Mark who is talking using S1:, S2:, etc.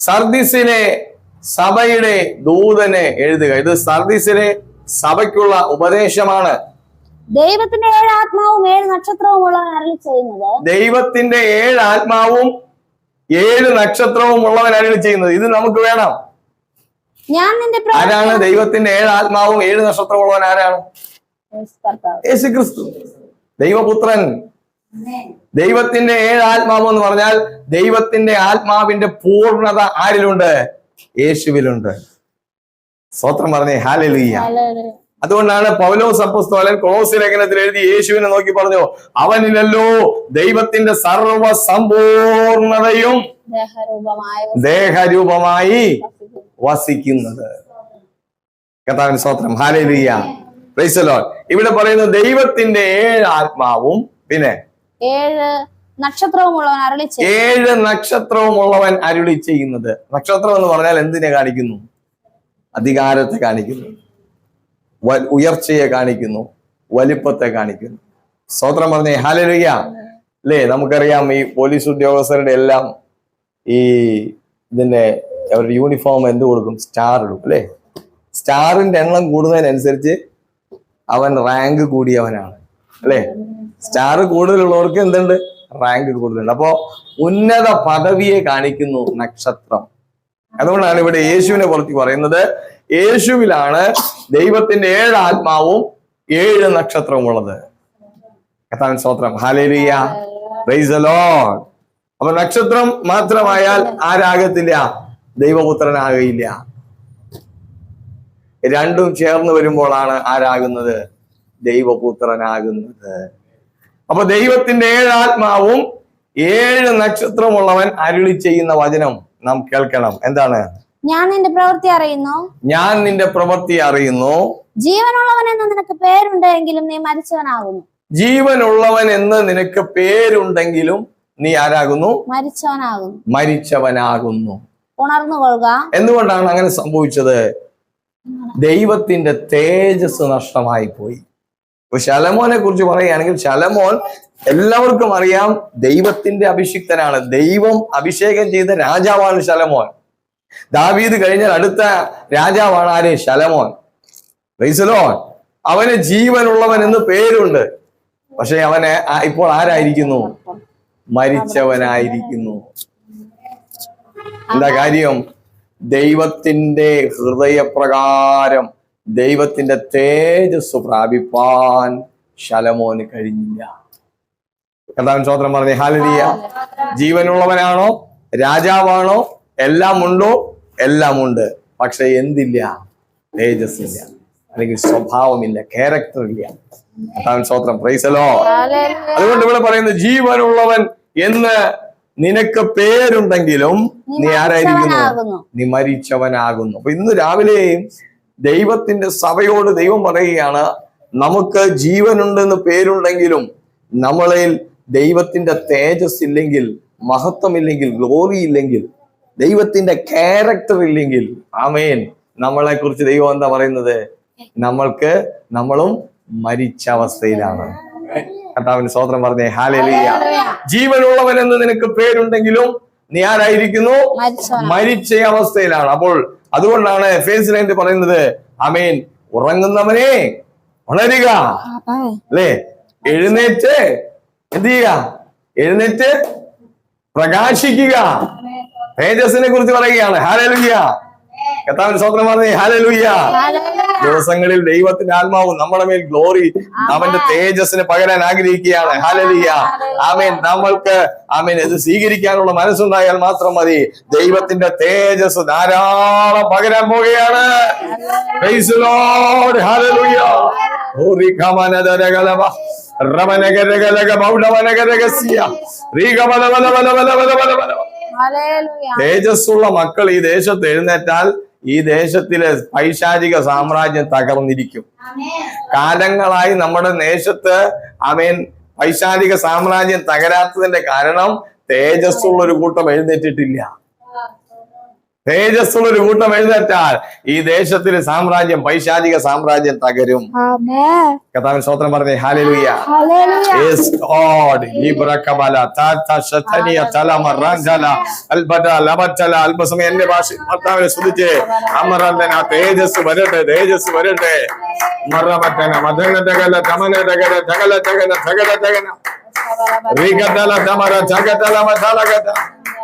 S1: സർദീസിലെ സഭയുടെ ദൂതനെ എഴുതുക. ഇത് സർദിസിനെ സഭയ്ക്കുള്ള ഉപദേശമാണ്.
S2: ദൈവത്തിന്റെ ഏഴ് ആത്മാവും ഏഴ് നക്ഷത്രവും ഉള്ളവൻ അരളി ചെയ്യുന്നത്?
S1: ദൈവത്തിന്റെ ഏഴ് ആത്മാവും ഏഴ് നക്ഷത്രവും ഉള്ളവൻ അരുളി ചെയ്യുന്നത്? ഇത് നമുക്ക് വേണം.
S2: ഞാൻ നിന്റെ
S1: ആരാണ്? ദൈവത്തിന്റെ ഏഴ് ആത്മാവും ഏഴ് നക്ഷത്രവും ഉള്ളവൻ ആരാണ്? യേശു ക്രിസ്തു ദൈവപുത്രൻ. ദൈവത്തിന്റെ ഏഴ് ആത്മാവ് എന്ന് പറഞ്ഞാൽ ദൈവത്തിന്റെ ആത്മാവിന്റെ പൂർണത ആരിലുണ്ട്? യേശുവിലുണ്ട്. സ്വത്രം പറഞ്ഞേ ഹാലലുയ്യ അതുകൊണ്ടാണ് പൗലോസ് അപ്പസ്തോലൻ കൊളോസി ലേഖനത്തിൽ എഴുതി യേശുവിനെ നോക്കി പറഞ്ഞു അവനിലല്ലോ ദൈവത്തിന്റെ സർവ സമ്പൂർണതയും
S2: ദേഹരൂപമായ
S1: വസിക്കുന്നത്. കഥാവിന് സ്വത്രം പ്രൈസലോൺ ഇവിടെ പറയുന്നു ദൈവത്തിന്റെ ഏഴ് ആത്മാവും പിന്നെ
S2: ഏഴ് നക്ഷത്രവുമുള്ളവൻ അരുളി
S1: ഏഴ് നക്ഷത്രവുമുള്ളവൻ അരുളി ചെയ്യുന്നത്. നക്ഷത്രം എന്ന് പറഞ്ഞാൽ എന്തിനെ കാണിക്കുന്നു? അധികാരത്തെ കാണിക്കുന്നു. ഉയർച്ചയെ കാണിക്കുന്നു. വലിപ്പത്തെ കാണിക്കുന്നു. സ്തോത്രം പറഞ്ഞേ ഹാലലുയ്യ അല്ലേ നമുക്കറിയാം ഈ പോലീസ് ഉദ്യോഗസ്ഥരുടെ എല്ലാം ഈ ഇതിന്റെ അവരുടെ യൂണിഫോം എന്ത് കൊടുക്കും? സ്റ്റാർ ഇടും അല്ലേ? സ്റ്റാറിന്റെ എണ്ണം കൂടുന്നതിനനുസരിച്ച് അവൻ റാങ്ക് കൂടിയവനാണ് അല്ലേ? സ്റ്റാർ കൂടുതലുള്ളവർക്ക് എന്തുണ്ട്? റാങ്ക് കൂടുതലുണ്ട്. അപ്പോ ഉന്നത പദവിയെ കാണിക്കുന്നു നക്ഷത്രം. അതുകൊണ്ടാണ് ഇവിടെ യേശുവിനെ കുറിച്ച് പറയുന്നത്. യേശുവിലാണ് ദൈവത്തിന്റെ ഏഴ് ആത്മാവും ഏഴ് നക്ഷത്രവും ഉള്ളത്. കഥാൻ സ്തോത്രം. ഹാലേലിയ അപ്പൊ നക്ഷത്രം മാത്രമായാൽ ആരാകത്തില്ല ദൈവപുത്രനാകയില്ല രണ്ടും ചേർന്ന് വരുമ്പോഴാണ് ആരാകുന്നത്? ദൈവപുത്രനാകുന്നത്. അപ്പൊ ദൈവത്തിന്റെ ഏഴ് ആത്മാവും ഏഴ് നക്ഷത്രമുള്ളവൻ അരുളി ചെയ്യുന്ന വചനം നാം കേൾക്കണം. എന്താണ്?
S2: ഞാൻ നിന്റെ പ്രവൃത്തി അറിയുന്നു.
S1: ഞാൻ നിന്റെ പ്രവൃത്തി അറിയുന്നു.
S2: ജീവനുള്ളവൻ എന്ന് നിനക്ക് പേരുണ്ടെങ്കിലും നീ മരിച്ചവനാകുന്നു.
S1: ജീവനുള്ളവൻ എന്ന് നിനക്ക് പേരുണ്ടെങ്കിലും നീ ആരാകുന്നു?
S2: മരിച്ചവനാകുന്നു.
S1: മരിച്ചവനാകുന്നു.
S2: ഉണർന്നു കൊള്ളുക
S1: എന്തുകൊണ്ടാണ് അങ്ങനെ സംഭവിച്ചത്? ദൈവത്തിന്റെ തേജസ് നഷ്ടമായി പോയി ഇപ്പൊ ശലമോനെ കുറിച്ച് പറയുകയാണെങ്കിൽ ശലമോൻ എല്ലാവർക്കും അറിയാം ദൈവത്തിന്റെ അഭിഷിക്തനാണ്. ദൈവം അഭിഷേകം ചെയ്ത രാജാവാണ് ശലമോൻ. ദാവീദ് കഴിഞ്ഞാൽ അടുത്ത രാജാവാണ് ആര്? ശലമോൻ. റൈസലോൻ അവന് ജീവനുള്ളവൻ എന്ന് പേരുണ്ട്. പക്ഷെ അവന് ഇപ്പോൾ ആരായിരിക്കുന്നു? മരിച്ചവനായിരിക്കുന്നു. എന്താ കാര്യം? ദൈവത്തിന്റെ ഹൃദയപ്രകാരം. ദൈവത്തിന്റെ തേജസ് പ്രാപിപ്പാൻ ശലമോന് കഴിഞ്ഞില്ല. കർത്താവൻ സ്വോത്രം പറഞ്ഞേ ഹാലലിയ ജീവനുള്ളവനാണോ? രാജാവാണോ? എല്ലാം ഉണ്ടോ എല്ലാം ഉണ്ട് പക്ഷെ എന്തില്ല? തേജസ് ഇല്ല അല്ലെങ്കിൽ സ്വഭാവമില്ല ക്യാരക്ടർ ഇല്ല കർത്താവൻ സ്വോത്രം പ്രൈസലോ അതുകൊണ്ട് ഇവിടെ പറയുന്നത് ജീവനുള്ളവൻ എന്ന് നിനക്ക് പേരുണ്ടെങ്കിലും നീ ആരായിരിക്കുന്നു? നീ മരിച്ചവനാകുന്നു. അപ്പൊ ഇന്ന് രാവിലെയും ദൈവത്തിന്റെ സഭയോട് ദൈവം പറയുകയാണ് നമുക്ക് ജീവനുണ്ടെന്ന് പേരുണ്ടെങ്കിലും നമ്മളിൽ ദൈവത്തിന്റെ തേജസ് ഇല്ലെങ്കിൽ മഹത്വമില്ലെങ്കിൽ ഗ്ലോറി ഇല്ലെങ്കിൽ ദൈവത്തിന്റെ ക്യാരക്ടർ ഇല്ലെങ്കിൽ ആമേൻ. നമ്മളെ കുറിച്ച് ദൈവം എന്താ പറയുന്നത്? നമ്മൾക്ക് നമ്മളും മരിച്ച അവസ്ഥയിലാണ്. കർത്താവിന് സ്വോത്രം പറഞ്ഞേ ഹാലലിയ ജീവനുള്ളവൻ എന്ന് നിനക്ക് പേരുണ്ടെങ്കിലും നീ ആരായിരിക്കുന്നു? മരിച്ച അവസ്ഥയിലാണ്. അപ്പോൾ അതുകൊണ്ടാണ് ഫേസ് ലൈൻഡ് പറയുന്നത് അമീൻ ഉറങ്ങുന്നവനെ ഉണരുക അല്ലേ? എഴുന്നേറ്റ് എന്ത് ചെയ്യുക? എഴുന്നേറ്റ് പ്രകാശിക്കുക. തേജസ്സിനെ കുറിച്ച് പറയുകയാണ്. ഹാലലുയ്യ കർത്താവിന് സ്വന്തം പറഞ്ഞേ. ഹാലലുയ്യ ദിവസങ്ങളിൽ ദൈവത്തിന്റെ ആത്മാവ് നമ്മുടെ മേൽ ഗ്ലോറി അവന്റെ തേജസ്സിന് പകരാൻ ആഗ്രഹിക്കുകയാണ്. ഹാലലിയ ആമേൻ. നമ്മൾക്ക് ആമേൻ ഇത് സ്വീകരിക്കാനുള്ള മനസ്സുണ്ടായാൽ മാത്രം മതി. ദൈവത്തിന്റെ തേജസ് ധാരാളം പകരാൻ പോവുകയാണ്. തേജസ്സുള്ള മക്കൾ ഈ ദേശത്ത് എഴുന്നേറ്റാൽ ഈ ദേശത്തിലെ പൈശാചിക സാമ്രാജ്യം തകർന്നിരിക്കും. കാലങ്ങളായി നമ്മുടെ ദേശത്ത് അമേൻ പൈശാചിക സാമ്രാജ്യം തകരാത്തതിന്റെ കാരണം തേജസ്സുള്ള ഒരു കൂട്ടം എഴുന്നേറ്റിട്ടില്ല. തേജസ്സുള്ള ഒരു കൂട്ടം എഴുന്നേറ്റാൽ ഈ ദേശത്തിന് സാമ്രാജ്യം പൈശാചിക സാമ്രാജ്യം തകരും. കഥാവിൻ സ്തോത്രം പറഞ്ഞേ Yes, God. Libra kabala, tata shataniya, talama, ranjala, albada, labatala, അല്പസമയം എന്റെ ഭാഷ ഭർത്താവിനെ സ്തുതിച്ച്. അമറന്തന തേജസ് വരട്ടെ തേജസ് വരട്ടെ. മറമറ്റന മദന തകല തമന തകല തകല തകല തകല തകല റീകതല തമര തകതല